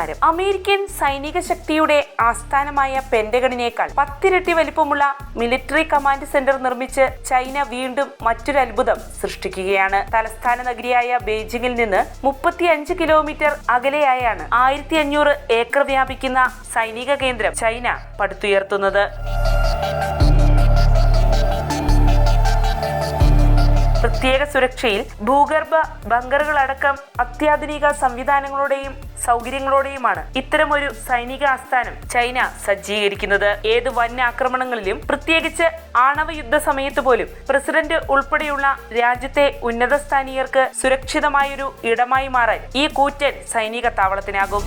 നമസ്കാരം അമേരിക്കൻ സൈനിക ശക്തിയുടെ ആസ്ഥാനമായ പെന്റഗണിനേക്കാൾ പത്തിരട്ടി വലിപ്പമുള്ള മിലിറ്ററി കമാൻഡ് സെന്റർ നിർമ്മിച്ച് ചൈന വീണ്ടും മറ്റൊരു അത്ഭുതം സൃഷ്ടിക്കുകയാണ്. തലസ്ഥാന നഗരിയായ ബെയ്ജിംഗിൽ നിന്ന് മുപ്പത്തി അഞ്ച് കിലോമീറ്റർ അകലെയായാണ് ആയിരത്തി അഞ്ഞൂറ് ഏക്കർ വ്യാപിക്കുന്ന സൈനിക കേന്ദ്രം ചൈന പടുത്തുയർത്തുന്നത്. പ്രത്യേക സുരക്ഷയിൽ ഭൂഗർഭ ബങ്കറുകളടക്കം അത്യാധുനിക സംവിധാനങ്ങളുടെയും സൗകര്യങ്ങളോടെയുമാണ് ഇത്തരമൊരു സൈനിക ആസ്ഥാനം ചൈന സജ്ജീകരിക്കുന്നത്. ഏത് വൻ ആക്രമണങ്ങളിലും പ്രത്യേകിച്ച് ആണവ യുദ്ധ സമയത്ത് പോലും പ്രസിഡന്റ് ഉൾപ്പെടെയുള്ള രാജ്യത്തെ ഉന്നതസ്ഥാനീയർക്ക് സുരക്ഷിതമായൊരു ഇടമായി മാറാൻ ഈ കൂറ്റൻ സൈനിക താവളത്തിനാകും.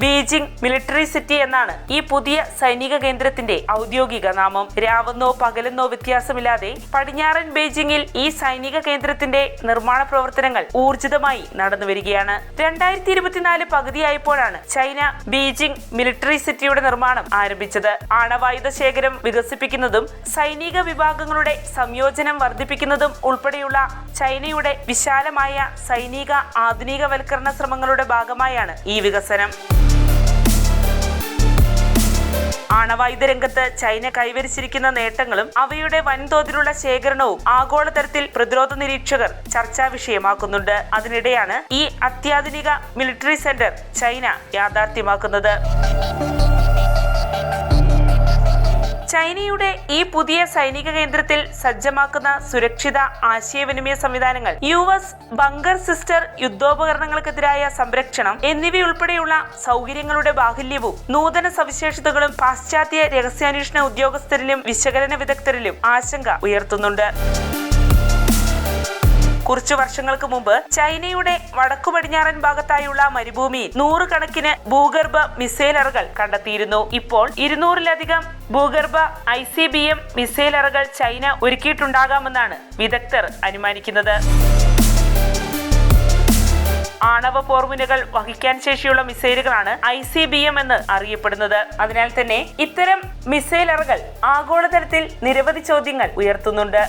ബീജിംഗ് മിലിറ്ററി സിറ്റി എന്നാണ് ഈ പുതിയ സൈനിക കേന്ദ്രത്തിന്റെ ഔദ്യോഗിക നാമം. രാവെന്നോ പകലെന്നോ വ്യത്യാസമില്ലാതെ പടിഞ്ഞാറൻ ബീജിംഗിൽ ഈ സൈനിക കേന്ദ്രത്തിന്റെ നിർമ്മാണ പ്രവർത്തനങ്ങൾ ഊർജിതമായി നടന്നു വരികയാണ്. രണ്ടായിരത്തി ഇരുപത്തിനാല് പകുതിയായപ്പോഴാണ് ചൈന ബീജിംഗ് മിലിറ്ററി സിറ്റിയുടെ നിർമ്മാണം ആരംഭിച്ചത്. ആണവായുധ ശേഖരം വികസിപ്പിക്കുന്നതും സൈനിക വിഭാഗങ്ങളുടെ സംയോജനം വർദ്ധിപ്പിക്കുന്നതും ഉൾപ്പെടെയുള്ള ചൈനയുടെ വിശാലമായ സൈനിക ആധുനികവൽക്കരണ ശ്രമങ്ങളുടെ ഭാഗമായാണ് ഈ വികസനം. ആണവായുധ രംഗത്ത് ചൈന കൈവരിച്ചിരിക്കുന്ന നേട്ടങ്ങളും അവയുടെ വൻതോതിലുള്ള ശേഖരണവും ആഗോളതലത്തിൽ പ്രതിരോധ നിരീക്ഷകർ ചർച്ചാ വിഷയമാക്കുന്നുണ്ട്. അതിനിടെയാണ് ഈ അത്യാധുനിക മിലിറ്ററി സെന്റർ ചൈന യാഥാർത്ഥ്യമാക്കുന്നത്. ചൈനയുടെ ഈ പുതിയ സൈനിക കേന്ദ്രത്തിൽ സജ്ജമാക്കുന്ന സുരക്ഷിത ആശയവിനിമയ സംവിധാനങ്ങൾ യു എസ് ബങ്കർ സിസ്റ്റർ യുദ്ധോപകരണങ്ങൾക്കെതിരായ സംരക്ഷണം എന്നിവയുൾപ്പെടെയുള്ള സൗകര്യങ്ങളുടെ ബാഹുല്യവും നൂതന സവിശേഷതകളും പാശ്ചാത്യ രഹസ്യാന്വേഷണ ഉദ്യോഗസ്ഥരിലും വിശകലന വിദഗ്ധരിലും ആശങ്ക ഉയർത്തുന്നുണ്ട്. കുറച്ചു വർഷങ്ങൾക്ക് മുമ്പ് ചൈനയുടെ വടക്കു പടിഞ്ഞാറൻ ഭാഗത്തായുള്ള മരുഭൂമിയിൽ നൂറുകണക്കിന് ഭൂഗർഭ മിസൈലറുകൾ കണ്ടെത്തിയിരുന്നു. ഇപ്പോൾ ഇരുന്നൂറിലധികം ഭൂഗർഭ ഐ സി ബി എം മിസൈലറുകൾ ചൈന ഒരുക്കിയിട്ടുണ്ടാകാമെന്നാണ് വിദഗ്ധർ അനുമാനിക്കുന്നത്. ആണവ പോർമുനകൾ വഹിക്കാൻ ശേഷിയുള്ള മിസൈലുകളാണ് ഐ സി ബി എം എന്ന് അറിയപ്പെടുന്നത്. അതിനാൽ തന്നെ ഇത്തരം മിസൈലറുകൾ ആഗോളതലത്തിൽ നിരവധി ചോദ്യങ്ങൾ ഉയർത്തുന്നുണ്ട്.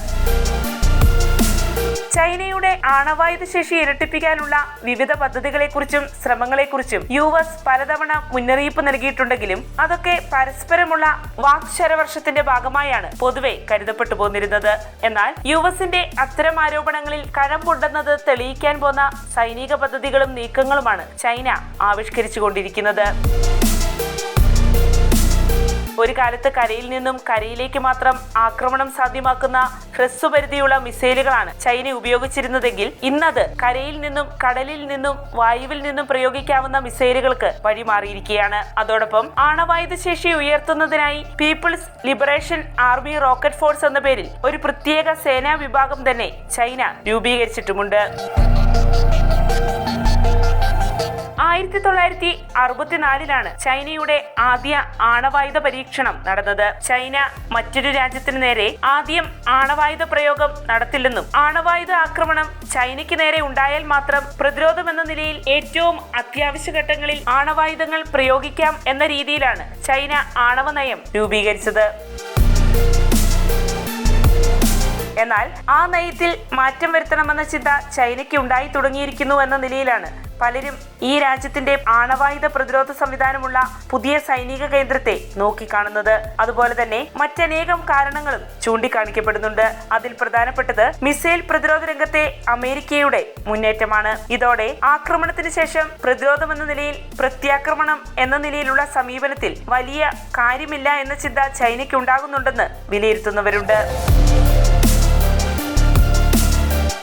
ചൈനയുടെ ആണവായുധ ശേഷി ഇരട്ടിപ്പിക്കാനുള്ള വിവിധ പദ്ധതികളെക്കുറിച്ചും ശ്രമങ്ങളെക്കുറിച്ചും യു എസ് പലതവണ മുന്നറിയിപ്പ് നൽകിയിട്ടുണ്ടെങ്കിലും അതൊക്കെ പരസ്പരമുള്ള വാക്ശരവർഷത്തിന്റെ ഭാഗമായാണ് പൊതുവെ കരുതപ്പെട്ടു പോന്നിരുന്നത്. എന്നാൽ യു എസിന്റെ അത്തരം ആരോപണങ്ങളിൽ കഴമ്പുണ്ടെന്നത് തെളിയിക്കാൻ പോന്ന സൈനിക പദ്ധതികളും നീക്കങ്ങളുമാണ് ചൈന ആവിഷ്കരിച്ചുകൊണ്ടിരിക്കുന്നത്. ഒരു കാലത്ത് കരയിൽ നിന്നും കരയിലേക്ക് മാത്രം ആക്രമണം സാധ്യമാക്കുന്ന ഹ്രസ്വപരിധിയുള്ള മിസൈലുകളാണ് ചൈന ഉപയോഗിച്ചിരുന്നതെങ്കിൽ ഇന്നത് കരയിൽ നിന്നും കടലിൽ നിന്നും വായുവിൽ നിന്നും പ്രയോഗിക്കാവുന്ന മിസൈലുകൾക്ക് വഴിമാറിയിരിക്കുകയാണ് അതോടൊപ്പം ആണവായുധ ശേഷി ഉയർത്തുന്നതിനായി People's Liberation Army rocket force എന്ന പേരിൽ ഒരു പ്രത്യേക സേനാ വിഭാഗം തന്നെ ചൈന രൂപീകരിച്ചിട്ടുമുണ്ട്. ആയിരത്തി തൊള്ളായിരത്തി അറുപത്തിനാലിലാണ് ചൈനയുടെ ആദ്യ ആണവായുധ പരീക്ഷണം നടന്നത്. ചൈന മറ്റൊരു രാജ്യത്തിന് നേരെ ആദ്യം ആണവായുധ പ്രയോഗം നടത്തില്ലെന്നും ആണവായുധ ആക്രമണം ചൈനയ്ക്ക് നേരെ ഉണ്ടായാൽ മാത്രം പ്രതിരോധമെന്ന നിലയിൽ ഏറ്റവും അത്യാവശ്യ ഘട്ടങ്ങളിൽ ആണവായുധങ്ങൾ പ്രയോഗിക്കാം എന്ന രീതിയിലാണ് ചൈന ആണവ നയം രൂപീകരിച്ചത്. എന്നാൽ ആ നയത്തിൽ മാറ്റം വരുത്തണമെന്ന ചിന്ത ചൈനയ്ക്ക് ഉണ്ടായി തുടങ്ങിയിരിക്കുന്നു എന്ന നിലയിലാണ് പലരും ഈ രാജ്യത്തിന്റെ ആണവായുധ പ്രതിരോധ സംവിധാനമുള്ള പുതിയ സൈനിക കേന്ദ്രത്തെ നോക്കിക്കാണുന്നത്. അതുപോലെ തന്നെ മറ്റനേകം കാരണങ്ങളും ചൂണ്ടിക്കാണിക്കപ്പെടുന്നുണ്ട്. അതിൽ പ്രധാനപ്പെട്ടത് മിസൈൽ പ്രതിരോധ രംഗത്തെ അമേരിക്കയുടെ മുന്നേറ്റമാണ്. ഇതോടെ ആക്രമണത്തിന് ശേഷം പ്രതിരോധമെന്ന നിലയിൽ പ്രത്യാക്രമണം എന്ന നിലയിലുള്ള സമീപനത്തിൽ വലിയ കാര്യമില്ല എന്ന ചിന്ത ചൈനയ്ക്ക് ഉണ്ടാകുന്നുണ്ടെന്ന് വിലയിരുത്തുന്നവരുണ്ട്.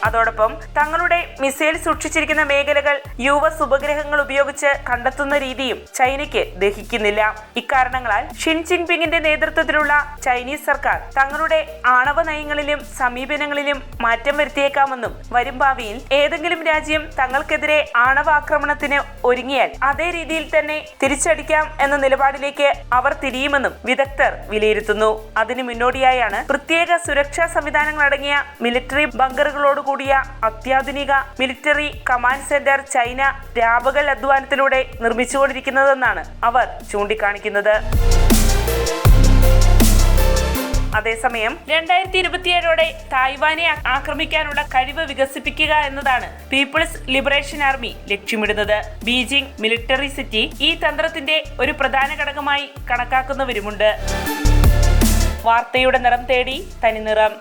അതോടൊപ്പം തങ്ങളുടെ മിസൈൽ സൂക്ഷിച്ചിരിക്കുന്ന മേഖലകൾ യു എസ് ഉപഗ്രഹങ്ങൾ ഉപയോഗിച്ച് കണ്ടെത്തുന്ന രീതിയും ചൈനയ്ക്ക് ദഹിക്കുന്നില്ല. ഇക്കാരണങ്ങളാൽ ഷിൻ ജിൻപിങ്ങിന്റെ നേതൃത്വത്തിലുള്ള ചൈനീസ് സർക്കാർ തങ്ങളുടെ ആണവ നയങ്ങളിലും സമീപനങ്ങളിലും മാറ്റം വരുത്തിയേക്കാമെന്നും വരും ഭാവിയിൽ ഏതെങ്കിലും രാജ്യം തങ്ങൾക്കെതിരെ ആണവാക്രമണത്തിന് ഒരുങ്ങിയാൽ അതേ രീതിയിൽ തന്നെ തിരിച്ചടിക്കാം എന്ന നിലപാടിലേക്ക് അവർ തിരിയുമെന്നും വിദഗ്ധർ വിലയിരുത്തുന്നു. അതിനു മുന്നോടിയായാണ് പ്രത്യേക സുരക്ഷാ സംവിധാനങ്ങൾ അടങ്ങിയ മിലിറ്ററി ബങ്കറുകളോടുകൂടിയ അത്യാധുനിക മിലിറ്ററി കമാൻഡ് സെന്റർ ചൈന രാപകൽ അധ്വാനത്തിലൂടെ നിർമ്മിച്ചുകൊണ്ടിരിക്കുന്നതെന്നാണ് അവർ ചൂണ്ടിക്കാണിക്കുന്നത്. അതേസമയം രണ്ടായിരത്തി ഇരുപത്തിയേഴോടെ തായ്വാനെ ആക്രമിക്കാനുള്ള കഴിവ് വികസിപ്പിക്കുക എന്നതാണ് പീപ്പിൾസ് ലിബറേഷൻ ആർമി ലക്ഷ്യമിടുന്നത്. ബീജിംഗ് മിലിറ്ററി സിറ്റി ഈ തന്ത്രത്തിന്റെ ഒരു പ്രധാന ഘടകമായി കണക്കാക്കുന്നവരുമുണ്ട്. വാർത്തയുടെ നിറം തേടി തനിനിറം.